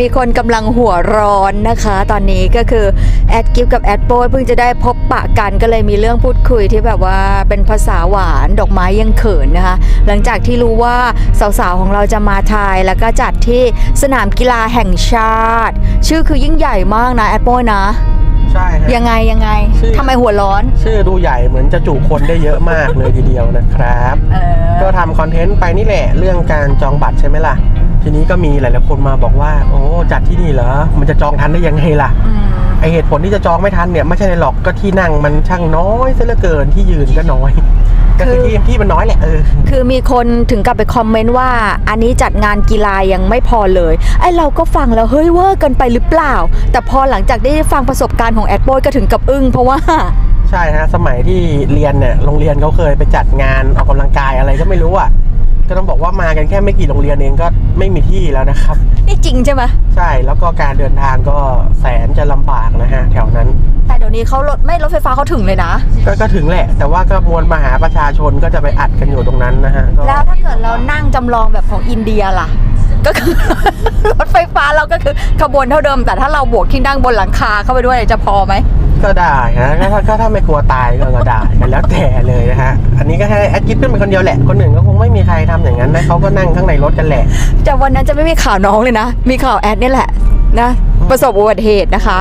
มีคนกำลังหัวร้อนนะคะ ตอนนี้ก็คือแอดกิฟกับแอดโป้ยเพิ่งจะได้พบปะกันก็เลยมีเรื่องพูดคุยที่แบบว่าเป็นภาษาหวานดอกไม้ยังเขินนะคะ หลังจากที่รู้ว่าสาวๆของเราจะมาไทยแล้วก็จัดที่สนามกีฬาแห่งชาติ ชื่อคือยิ่งใหญ่มากนะแอดโป้ยนะใช่ฮะยังไงยังไงชื่อ ทำไมหัวร้อน ชื่อดูใหญ่เหมือนจะจุคนได้เยอะมากเลยทีเดียวนะครับ เออก็ทำคอนเทนต์ไปนี่แหละเรื่องการจองบัตรใช่ไหมล่ะ ทีนี้ก็มีหลายๆคนมาบอกว่า โอ้จัดที่นี่เหรอ มันจะจองทันได้ยังไงล่ะอืมไอเหตุผลที่จะจองไม่ทันเนี่ยไม่ใช่ในหรอกก็ที่นั่งมันช่างน้อยซะเหลือเกินที่ยืนก็น้อยก็คือที่ที่มันน้อยแหละเออคือมีคนถึงกับไปคอมเมนต์ว่า อันนี้จัดงานกีฬายังไม่พอเลยไอเราก็ฟังแล้วเฮ้ยเวอร์เกินไปหรือเปล่า แต่พอหลังจากได้ฟังประสบการณ์ของแอดโบยก็ถึงกับอึ้งเพราะว่าใช่ฮะสมัยที่เรียนเนี่ยโรงเรียนเขาเคยไปจัดงานออกกำลังกายอะไรก็ไม่รู้อะ ก็ต้องบอกว่ามากันแค่ไม่กี่โรงเรียนเองก็ไม่มีที่แล้วนะครับ นี่จริงใช่ไหมใช่แล้วก็การเดินทางก็แสนจะลำบากนะฮะแถวนั้น แต่เดี๋ยวนี้เขารถไม่รถไฟฟ้าเขาถึงเลยนะ ก็ก็ถึงแหละ แต่ว่าก็มวลมหาประชาชนก็จะไปอัดกันอยู่ตรงนั้นนะฮะก็แล้วถ้าเกิดเรานั่งจำลองแบบของอินเดียล่ะ ก็คือ รถไฟฟ้าเราก็คือขบวนเท่าเดิม แต่ถ้าเราบวกที่นั่งบนหลังคาเข้าไปด้วยจะพอไหม ก็ได้ฮะถ้าถ้าไม่กลัวตายก็ก็ได้กันแล้วแต่เลยนะฮะอันนี้ก็ให้แอดกิฟขึ้นเป็นคนเดียวแหละคนอื่นก็คงไม่มีใครทำอย่างนั้นนะเขาก็นั่งข้างในรถกันแหละแต่วันนั้นจะไม่มีข่าวน้องเลยนะ มีข่าวแอดนี่แหละนะประสบอุบัติเหตุนะคะ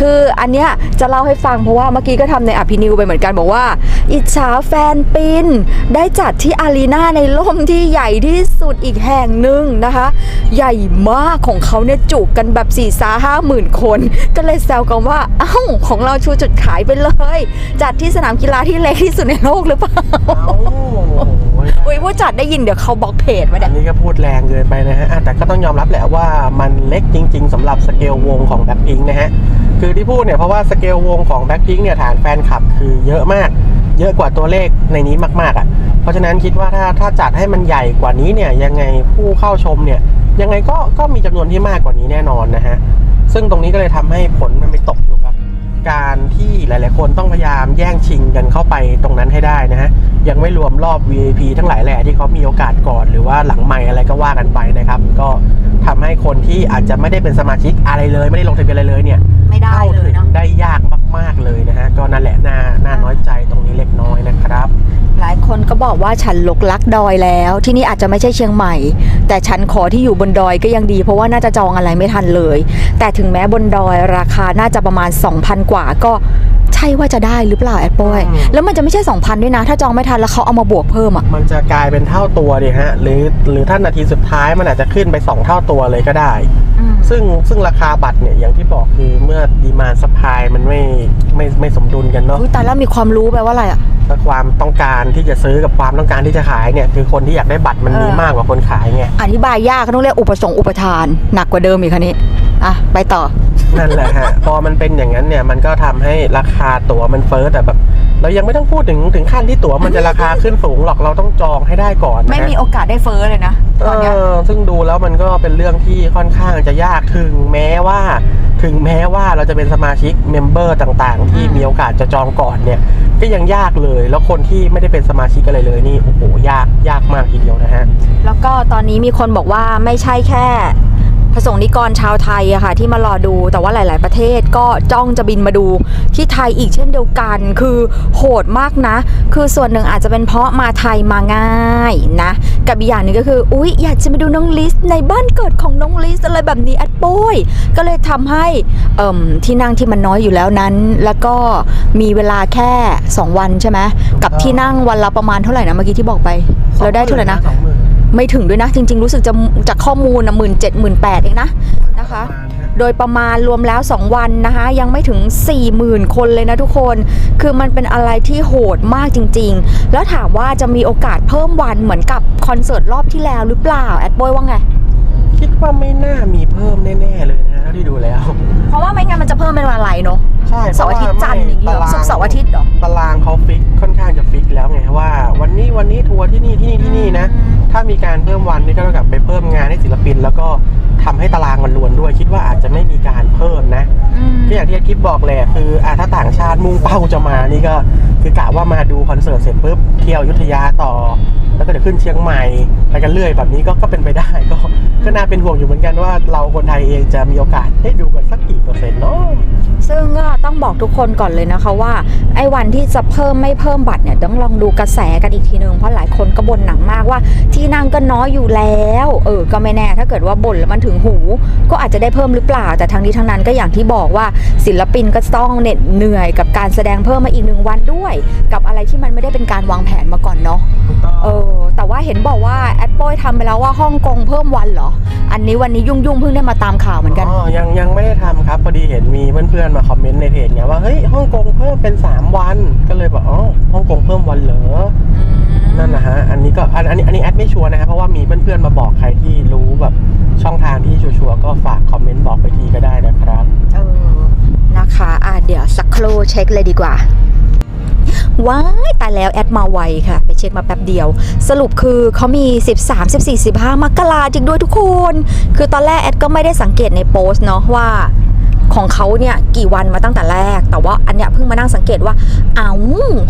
คืออันเนี้ยจะเล่าให้ฟังเพราะว่าเมื่อกี้ก็ทำในอภินิวไปเหมือนกันบอกว่า อิจฉาแฟนปินได้จัดที่อารีนาในร่มที่ใหญ่ที่สุดอีกแห่งหนึ่งนะคะ ใหญ่มากของเขาเนี่ยจุกกันแบบ4ี่สาห้าหมื่นคน ก็เลยแซวกันว่าเอ้าของเราชูจุดขายไปเลย จัดที่สนามกีฬาที่เล็กที่สุดในโลกหรือเปล่าเอ้าอุ้ยผู้จัดได้ยินเดี๋ยวเขาบล็อกเพจไว้อัเนี่นยนี้ก็พูดแรงเกินไปนะฮะแต่ก็ต้องยอมรับแหละว่ามันเล็กจริง ๆสำหรับสเกลวงของแบ็คพิงนะฮะ คือที่พูดเนี่ยเพราะว่าสเกลวงของแบ็คพิงเนี่ยฐานแฟนคลับคือเยอะมาก เยอะกว่าตัวเลขในนี้มากๆอะ เพราะฉะนั้นคิดว่าถ้าถ้าจัดให้มันใหญ่กว่านี้เนี่ยยังไงผู้เข้าชมเนี่ยยังไงก็ก็มีจำนวนที่มากกว่านี้แน่นอนนะฮะ ซึ่งตรงนี้ก็เลยทำให้ผลมันไป หลาย ๆ คนต้องพยายามแย่งชิงกันเข้าไปตรงนั้นให้ได้นะฮะ ยังไม่รวมรอบ VIP ทั้งหลายแหล่ที่เขามีโอกาสก่อน หรือว่าหลังใหม่อะไรก็ว่ากันไปนะครับ ก็ทำให้คนที่อาจจะไม่ได้เป็นสมาชิกอะไรเลย ไม่ได้ลงทะเบียนอะไรเลยเนี่ยไม่ได้เข้าเลถึยงเนาะได้ยากมาก ๆ เลยนะฮะ ก็นั่นแหละน่าน่าน้อยใจตรงนี้เล็กน้อยนะครับ หลายคนก็บอกว่าฉันหลกลักดอยแล้ว ที่นี่อาจจะไม่ใช่เชียงใหม่ แต่ฉันขอที่อยู่บนดอยก็ยังดี เพราะว่าน่าจะจองอะไรไม่ทันเลย แต่ถึงแม้บนดอยราคาน่าจะประมาณ 2,000 กว่าก็ใช่ว่าจะได้หรือเปล่าแอดปอยอืม แล้วมันจะไม่ใช่ 2,000 ด้วยนะ ถ้าจองไม่ทันแล้วเขาเอามาบวกเพิ่มอะ มันจะกลายเป็นเท่าตัวดิฮะ หรือหรือถ้านาทีสุดท้ายมันอาจจะขึ้นไป 2 เท่าตัวเลยก็ได้ ซึ่งซึ่งราคาบัตรเนี่ย อย่างที่บอกคือเมื่อดีมาสปายมันไม่ไม่ไม่สมดุลกันเนาะอุ๊ยแต่แล้วมีความรู้แปลว่าอะไรอะถ้าความต้องการที่จะซื้อกับความต้องการที่จะขายเนี่ย คือคนที่อยากได้บัตรมันมีเออ มากกว่าคนขายไง อธิบายยากต้องเรียกอุปสงค์อุปทาน หนักกว่าเดิมอีกคันนี้ อะไปต่อ นั่นแหละฮะ พอมันเป็นอย่างนั้นเนี่ย มันก็ทำให้ราคาตั๋วมันเฟ้อแต่แบบ เรายังไม่ต้องพูดถึงถึงขั้นที่ตั๋วมันจะราคาขึ้นสูงหรอกเราต้องจองให้ได้ก่อนนะฮะ ไม่มีโอกาสได้เฟ้อเลยนะเอตอนเนี้ยอซึ่งดูแล้วมันก็เป็นเรื่องที่ค่อนข้างจะยากถึงแม้ว่า ถึงแม้ว่าเราจะเป็นสมาชิกเมมเบอร์ต่างๆ ที่อืม มีโอกาสจะจองก่อนเนี่ย ก็ยังยากเลย แล้วคนที่ไม่ได้เป็นสมาชิกอะไรเลยนี่โอ้โหยากยากมากทีเดียวนะฮะ แล้วก็ตอนนี้มีคนบอกว่าไม่ใช่แค่ พระสงฆ์นิกรชาวไทยอะค่ะที่มารอดูแต่ว่าหลาย ๆ ประเทศก็จ้องจะบินมาดูที่ไทยอีกเช่นเดียวกัน คือโหดมากนะ คือส่วนหนึ่งอาจจะเป็นเพราะมาไทยมาง่ายนะกับอีกอย่างนึงก็คืออุ๊ยอยากจะมาดูน้องลิสในบ้านเกิดของน้องลิสอะไรแบบนี้แอดโป้ยก็เลยทำให้เอ่มที่นั่งที่มันน้อยอยู่แล้วนั้น แล้วก็มีเวลาแค่ 2 วันใช่ไหมกับที่นั่งวันละประมาณเท่าไหร่นะเมื่อกี้ที่บอกไป เราได้เท่าไหร่นะ ไม่ถึงด้วยนะ จริง ๆ รู้สึกจะจากข้อมูลนะหมื่นเจ็ดหมื่นแปดเองนะนะคะ โดยประมาณรวมแล้ว 2 วันนะคะ ยังไม่ถึง 40,000 คนเลยนะทุกคน คือมันเป็นอะไรที่โหดมากจริง ๆ แล้วถามว่าจะมีโอกาสเพิ่มวันเหมือนกับคอนเสิร์ตรอบที่แล้วหรือเปล่า แอดบอยว่าไง คิดว่าไม่น่ามีเพิ่มแน่ๆเลยนะเท่าที่ดูแล้ว เพราะว่าไม่งั้นมันจะเพิ่มเป็นวันอะไรเนาะใช่เสาร์อาทิตย์จันทร์อย่างเงี้ยตารางศุกร์เสาร์อาทิตย์เหรอตารางเขาฟิกค่อนข้างจะฟิกแล้วไงว่า วันนี้วันนี้ทัวร์ที่นี่ที่นี่ที่นี่นะ ถ้ามีการเพิ่มวันนี่ก็เท่ากับไปเพิ่มงานให้ศิลปิน แล้วก็ทำให้ตารางมันรวนด้วย คิดว่าอาจจะไม่มีการเพิ่มนะอืมก็อย่างที่อาทิตย์บอกแหละคืออะถ้าต่างชาติมุ่งเป้าจะมานี่ก็คือกะว่ามาดูคอนเสิร์ตเสร็จปุ๊บเที่ยวอยุธยาต่อ แล้วก็จะขึ้นเชียงใหม่ไปกันเรื่อยแบบนี้ก็ก็เป็นไปได้ก็ก็น่าเป็นห่วงอยู่เหมือนกันว่าเราคนไทยเองจะมีโอกาสได้ดูกันสักกี่เปอร์เซ็นต์เนาะซึ่งก็ต้อง บอกทุกคนก่อนเลยนะคะว่าไอ้วันที่จะเพิ่มไม่เพิ่มบัตรเนี่ยต้องลองดูกระแสกันอีกทีนึงเพราะหลายคนก็บ่นหนักมากว่า ที่นั่งก็น้อยอยู่แล้วเออก็ไม่แน่ถ้าเกิดว่าบ่นแล้วมันถึงหู ก็อาจจะได้เพิ่มหรือเปล่า แต่ทั้งนี้ทั้งนั้นก็อย่างที่บอกว่าศิลปินก็ต้องเหน็ดเหนื่อยกับการแสดงเพิ่มมาอีกหนึ่งวันด้วย กับอะไรที่มันไม่ได้เป็นการวางแผนมาก่อนเนาะถูกต้องเออแต่ว่าเห็นบอกว่าแอดโป้ยทำไปแล้วว่าฮ่องกงเพิ่มวันเหรอ อันนี้วันนี้ยุ่งยุ่งๆเพิ่งได้มาตามข่าวเหมือนกัน อ๋อ ยังยังไม่ได้ทำครับ พอดีเห็นมีเพื่อนๆมาคอมเมนต์ในเพจไงว่าเฮ้ยฮ่องกงเพิ่มเป็น3วันก็เลยบอกอ๋อฮ่องกงเพิ่มวันเหรอนั่นนะฮะอันนี้ก็อันอันนี้อันนี้แอดไม่ชัวร์นะครับเพราะว่ามีเพื่อนๆมาบอกใครที่รู้แบบช่องทางที่ชัวร์ๆก็ฝากคอมเมนต์บอกไปทีก็ได้นะครับเออนะคะอะเดี๋ยวสักครู่เช็คเลยดีกว่าว้ายตายแล้วแอดมาไวค่ะ ไปเช็คมาแป๊บเดียว สรุปคือเขามี 13 14 15มกราจริงด้วยทุกคน คือตอนแรกแอดก็ไม่ได้สังเกตในโพสต์เนาะว่า ของเขาเนี่ยกี่วันมาตั้งแต่แรก แต่ว่าอันเนี้ยเพิ่งมานั่งสังเกตว่าอ้าว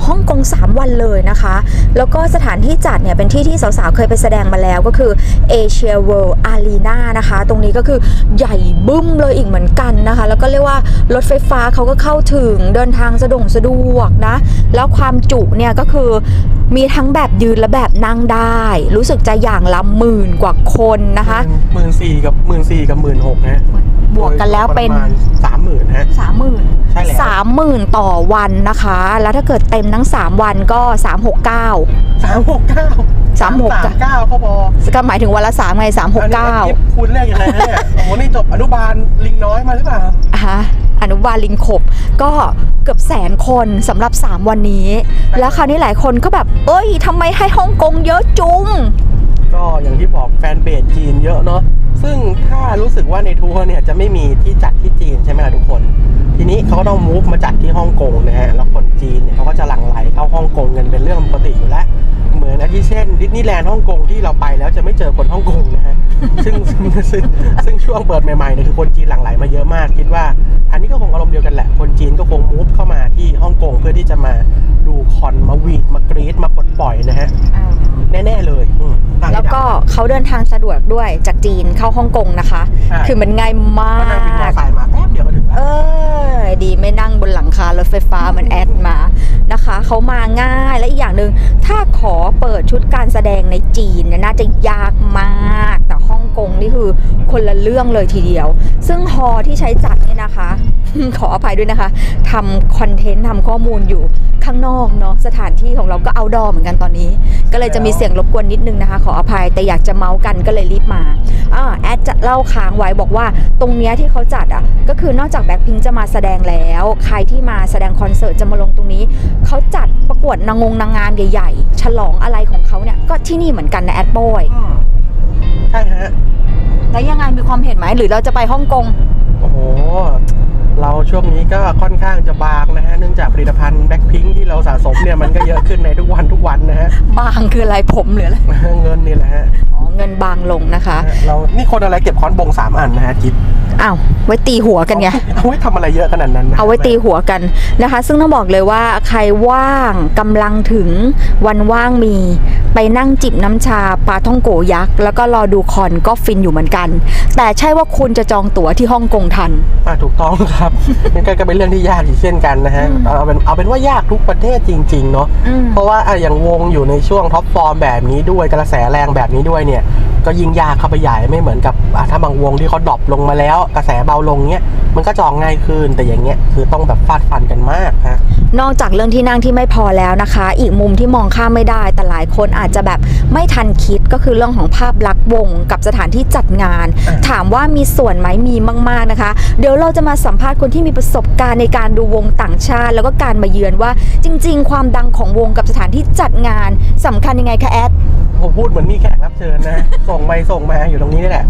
ฮ่องกง 3 วันเลยนะคะ แล้วก็สถานที่จัดเนี่ยเป็นที่ที่สาวๆ เคยไปแสดงมาแล้วก็คือ Asia World Arena นะคะ ตรงนี้ก็คือใหญ่บึ้มเลยอีกเหมือนกันนะคะ แล้วก็เรียกว่ารถไฟฟ้าเขาก็เข้าถึงเดินทางสะดวกสะดวกนะ แล้วความจุเนี่ยก็คือมีทั้งแบบยืนและแบบนั่งได้ รู้สึกจะอย่างละหมื่นกว่าคนนะคะหมื่นสี่กับหมื่นสี่กับหมื่นหกนะ บวกกันแล้วเป็นสามหมื่นฮะสามหมื่นใช่แล้วสามหมื่นต่อวันนะคะ แล้วถ้าเกิดเต็มทั้ง3วันก็369สามหกเก้าสามหกสามเก้าเขาบอกก็หมายถึงวันละ3ไงอันนี้369คุณเรียกยังไงฮะเนี่ยโอ้โหนี่จบอนุบาลลิงน้อยมาหรือเปล่าอะฮะอนุบาลลิงขบก็เกือบแสนคนสำหรับ 3 วันนี้ แล้วคราวนี้หลายคนก็แบบ เอ้ยทำไมให้ฮ่องกงเยอะจุง ก็อย่างที่บอกแฟนเบสจีนเยอะเนาะ ซึ่งถ้ารู้สึกว่าในทัวร์เนี่ยจะไม่มีที่จัดที่จีนใช่ไหมล่ะทุกคน ทีนี้เขาก็ต้องมูฟมาจัดที่ฮ่องกงนะฮะแล้วคนจีนเนี่ยเขาก็จะหลั่งไหลเข้าฮ่องกงกันเป็นเรื่องปกติอยู่แล้วเหมือนอาทิเช่นดิสนีย์แลนด์ฮ่องกงที่เราไปแล้วจะไม่เจอคนฮ่องกงนะฮะซึ่งซึ่งซึ่งซึ่งช่วงเปิดใหม่ๆเนี่ยคือคนจีนหลั่งไหลมาเยอะมาก คิดว่า อันนี้ก็คงอารมณ์เดียวกันแหละ คนจีนก็คงมูฟเข้ามาที่ฮ่องกงเพื่อที่จะมาดูคอนมาวีดมากรีดมาปลดปล่อยนะฮะแน่ๆเลย ก็เขาเดินทางสะดวกด้วยจากจีนเข้าฮ่องกงนะคะ ใช่ คือมันง่ายมาก็นั่งวินมอเตอร์กไซค์มาแป๊บเดียวก็ถึงเอแล้วอดีไม่นั่งบนหลังคารถไฟฟ้าเหมันแอดมานะคะเขามาง่ายและอีกอย่างหนึ่งถ้าขอเปิดชุดการแสดงในจีนเนี่ยน่าจะยากมาก แต่ฮ่องกงนี่คือคนละเรื่องเลยทีเดียว ซึ่งฮอที่ใช้จัดเนี่ยนะคะ ขออภัยด้วยนะคะทำคอนเทนต์ทำข้อมูลอยู่ ข้างนอกเนาะสถานที่ของเราก็เอาดอเหมือนกันตอนนี้ ก็เลยจะมีเสียงรบกวนนิดนึงนะคะ ขออภัยแต่อยากจะเมาส์กันก็เลยรีบมาอ่าแอดจะเล่าค้างไว้บอกว่าตรงเนี้ยที่เขาจัดอะก็คือนอกจากแบ็คพิงจะมาแสดงแล้ว ใครที่มาแสดงคอนเสิร์ตจะมาลงตรงนี้ เขาจัดประกวดนางงนางงามใหญ่ ๆ ฉลองอะไรของเขาเนี่ยก็ที่นี่เหมือนกันนะแอดโบยอืมใช่ฮะแล้วยังไงมีความเห็นไหมหรือเราจะไปฮ่องกง โอ้โห เราช่วงนี้ก็ค่อนข้างจะบางนะฮะ เนื่องจากผลิตภัณฑ์แบ็คพิงที่เราสะสมเนี่ยมันก็เยอะขึ้นในทุกวันทุกวันนะฮะ บางคืออะไรผมหรืออะไร เงินนี่แหละฮะอ๋อ เงินบางลงนะคะเรานี่คนอะไรเก็บค้อนบงสามอันนะฮะจิ๊บอ้าวไว้ตีหัวกันไงเอาไว้ทำอะไรเยอะขนาดนั้นนะเอาไว้ตีหัวกันนะคะ ซึ่งต้องบอกเลยว่าใครว่างกำลังถึงวันว่างมีไปนั่งจิบน้ำชาปลาท่องโกยักษ์แล้วก็รอดูคอนก็ฟินอยู่เหมือนกัน แต่ใช่ว่าคุณจะจองตั๋วที่ฮ่องกงทันอะถูกต้องครับนี่ก็เป็นเรื่องที่ยากอีกเช่นกันนะฮะอืมเอาเป็นเอาเป็นว่ายากทุกประเทศจริง ๆ เนาะอืมเพราะว่าอะอย่างวงอยู่ในช่วงท็อปฟอร์มแบบนี้ด้วยกระแสแรงแบบนี้ด้วยเนี่ย ก็ยิ่งยากเข้าไปใหญ่ไม่เหมือนกับถ้าบางวงที่เขาดรอปลงมาแล้ว กระแสเบาลงเนี้ยมันก็จองง่ายขึ้นแต่อย่างเงี้ยคือต้องแบบฟาดฟันกันมากฮะ นอกจากเรื่องที่นั่งที่ไม่พอแล้วนะคะ อีกมุมที่มองข้ามไม่ได้ แต่หลายคนอาจจะแบบไม่ทันคิดก็คือเรื่องของภาพลักษณ์วง กับสถานที่จัดงานอะถามว่ามีส่วนไหมมีมากๆนะคะ เดี๋ยวเราจะมาสัมภาษณ์คนที่มีประสบการณ์ในการดูวงต่างชาติ แล้วก็การมาเยือนว่าจริง ๆ ความดังของวงกับสถานที่จัดงานสำคัญยังไงคะแอดผมพูดเหมือนมีแขกรับเชิญนะ ส่งไปส่งมาอยู่ตรงนี้นี่แหละ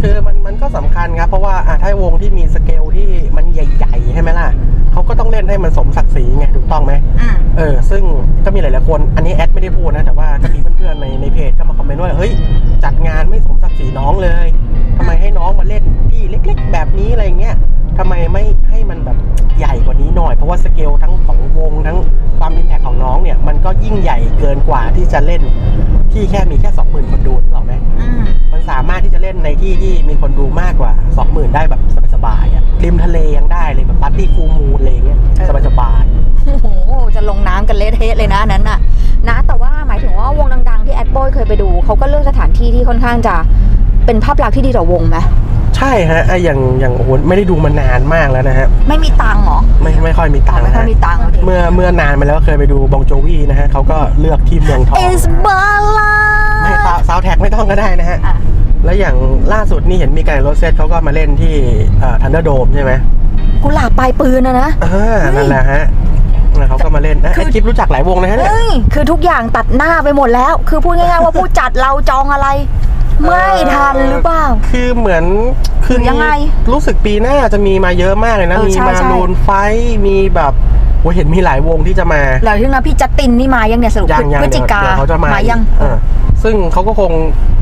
คือมันมันก็สำคัญครับเพราะว่าอะถ้าวงที่มีสเกลที่มันใหญ่ๆใช่ไหมล่ะ เขาก็ต้องเล่นให้มันสมศักดิ์ศรีไงถูกต้องไหมอืมเออซึ่งก็มีหลายๆคน อันนี้แอดไม่ได้พูดนะแต่ว่าก็มีเพื่อนๆในในเพจก็มาคอมเมนต์ว่าเฮ้ยจัดงานไม่สมศักดิ์ศรีน้องเลยทำไมให้น้องมาเล่นที่เล็ก ๆ แบบนี้อะไรเงี้ยทำไมไม่ให้มันแบบใหญ่กว่านี้หน่อย เพราะว่าสเกลทั้งของวงทั้งความอิมแพคของน้องเนี่ยมันก็ยิ่งใหญ่เกินกว่าที่จะเล่นที่แค่มีแค่ 20,000 คนดูนึกออกไหม อืมมันสามารถที่จะเล่นในที่ที่มีคนดูมากกว่า 20,000 ได้แบบสบายๆอะริมทะเลยังได้เลยแบบปาร์ตี้ฟูลมูนอะไรเงี้ยสบายๆโอ้โหจะลงน้ำกันเละเทะเลยนะอันนั้นน่ะ นะ แต่ว่าหมายถึงว่าวงดัง ๆ ที่แอดโบยเคยไปดูเขาก็เลือกสถานที่ที่ค่อนข้างจะเป็นภาพลักษณ์ที่ดีต่อวงไหมใช่ฮะไอ้อย่างอย่างโอ้โหไม่ได้ดูมานานมากแล้วนะฮะไม่มีตังค์เหรอไม่ไม่ค่อยมีตังค์ไม่นะค่อยฮะมีตังค์โอเคเมื่อเมื่อนานมาแล้วเคยไปดูบองโจวีนะฮะเขาก็เลือกที่เมืองทองเอสบาลาไม่ซาวแท็กไม่ต้องก็ได้นะฮะอะ แล้วอย่างล่าสุดนี่เห็นมีการโรเซตเขาก็มาเล่นที่ทันเดอร์โดมใช่ไหมกุหลาบปลายปืนนะนะอ่านั่นแหละฮะแล้วเขาก็มาเล่นนะคือไอ้คลิปรู้จักหลายวงนะฮะเนี่ยเฮ้ยคือทุกอย่างตัดหน้าไปหมดแล้ว คือพูดง่ายๆว่าผู้จัดเราจองอะไร ไม่ทันหรือเปล่า คือเหมือนคือหรือยังไง รู้สึกปีหน้าจะมีมาเยอะมากเลยนะเออมีใช่มาใช่ลูนไฟท์มีแบบโอ้ยเห็นมีหลายวงที่จะมา แล้วที่นะพี่จัสตินนี่มายังเนี่ยสรุปยังยังพฤศจิกาเดี๋ยวเขาจะมายังเออ ซึ่งเขาก็คง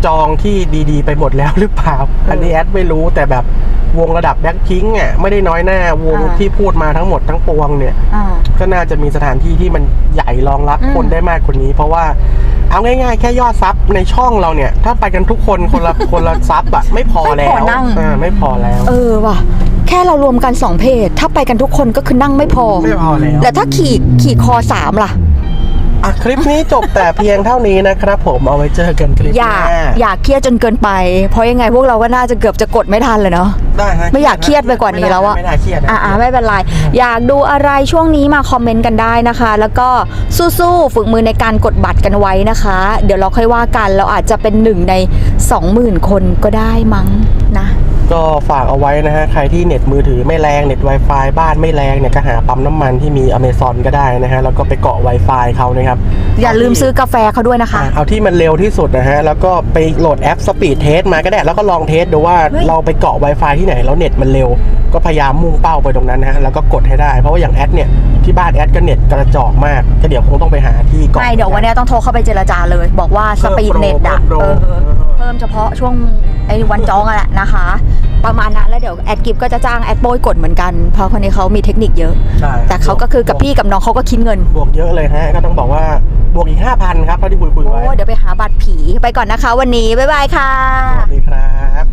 จองที่ดี ๆ ไปหมดแล้วหรือเปล่า อันนี้แอดไม่รู้แต่แบบวงระดับแบ็คพิงอะไม่ได้น้อยหน้าวงอ่าที่พูดมาทั้งหมดทั้งปวงเนี่ยอ่าก็น่าจะมีสถานที่ที่มันใหญ่รองรับอืม คนได้มากกว่านี้ เพราะว่าเอาง่ายๆ แค่ยอดซับในช่องเราเนี่ย ถ้าไปกันทุกคนคนละ คนละซับอะไม่พอแล้วอ่าไม่พอแล้วเออว่ะ แค่เรารวมกันสองเพจ ถ้าไปกันทุกคนก็คือนั่งไม่พอ ไม่พอแล้วแล้วถ้าขี่ขี่คอสามล่ะ อะคลิปนี้จบแต่เพียงเท่านี้นะครับผมเอาไว้เจอกันคลิปอหย่าน้าอย่าเครียดจนเกินไป เพราะยังไงพวกเราก็น่าจะเกือบจะกดไม่ทันเลยเนาะ ได้ฮะไม่อยากเครียดไปกว่านี้แล้วอะ ไม่น่าเครียดนะอ่าไม่เป็นไร อยากดูอะไรช่วงนี้มาคอมเมนต์กันได้นะคะ แล้วก็สู้ๆฝึกมือในการกดบัตรกันไว้นะคะ เดี๋ยวเราค่อยว่ากันเราอาจจะเป็นหนึ่งใน 20,000 คนก็ได้มั้งนะ ก็ฝากเอาไว้นะฮะ ใครที่เน็ตมือถือไม่แรงเน็ต Wi-Fi บ้านไม่แรงเนี่ยก็หาปั๊มน้ำมันที่มี Amazon ก็ได้นะฮะ แล้วก็ไปเกาะ Wi-Fi เขานะครับ อย่าลืมซื้อกาแฟเขาด้วยนะคะอะเอาที่มันเร็วที่สุดนะฮะ แล้วก็ไปโหลดแอป Speed Test มาก็ได้ แล้วก็ลองเทสดูว่าเฮ้ยเราไปเกาะ Wi-Fi ที่ไหนแล้วเน็ตมันเร็ว ก็พยายามมุ่งเป้าไปตรงนั้นนะฮะ แล้วก็กดให้ได้ เพราะว่าอย่างแอดเนี่ยที่บ้านแอดก็เน็ตกระจอกมากก็เดี๋ยวคงต้องไปหาที่เกาะไม่เดี๋ยววันนี้ต้องโทรเข้าไปเจรจาเลย บอกว่าสปีดเน็ตอะ เพิ่มโปรเออเพิ่มเฉพาะช่วงไอ้วันจองอะแหละนะคะ ประมาณนั้นแล้วเดี๋ยวแอดกิฟก็จะจ้างแอดโบยกดเหมือนกัน เพราะคนนี้เขามีเทคนิคเยอะ ใช่แต่เขาก็คือกับพี่กับน้องเขาก็คิดเงิน บวกเยอะเลยฮะ ก็ต้องบอกว่าบวกอีก 5,000 ครับเท่าที่คุยคุยๆไว้โอ้เดี๋ยวไปหาบัตรผีไปก่อนนะคะ วันนี้บ๊ายบายค่ะ สวัสดีครับ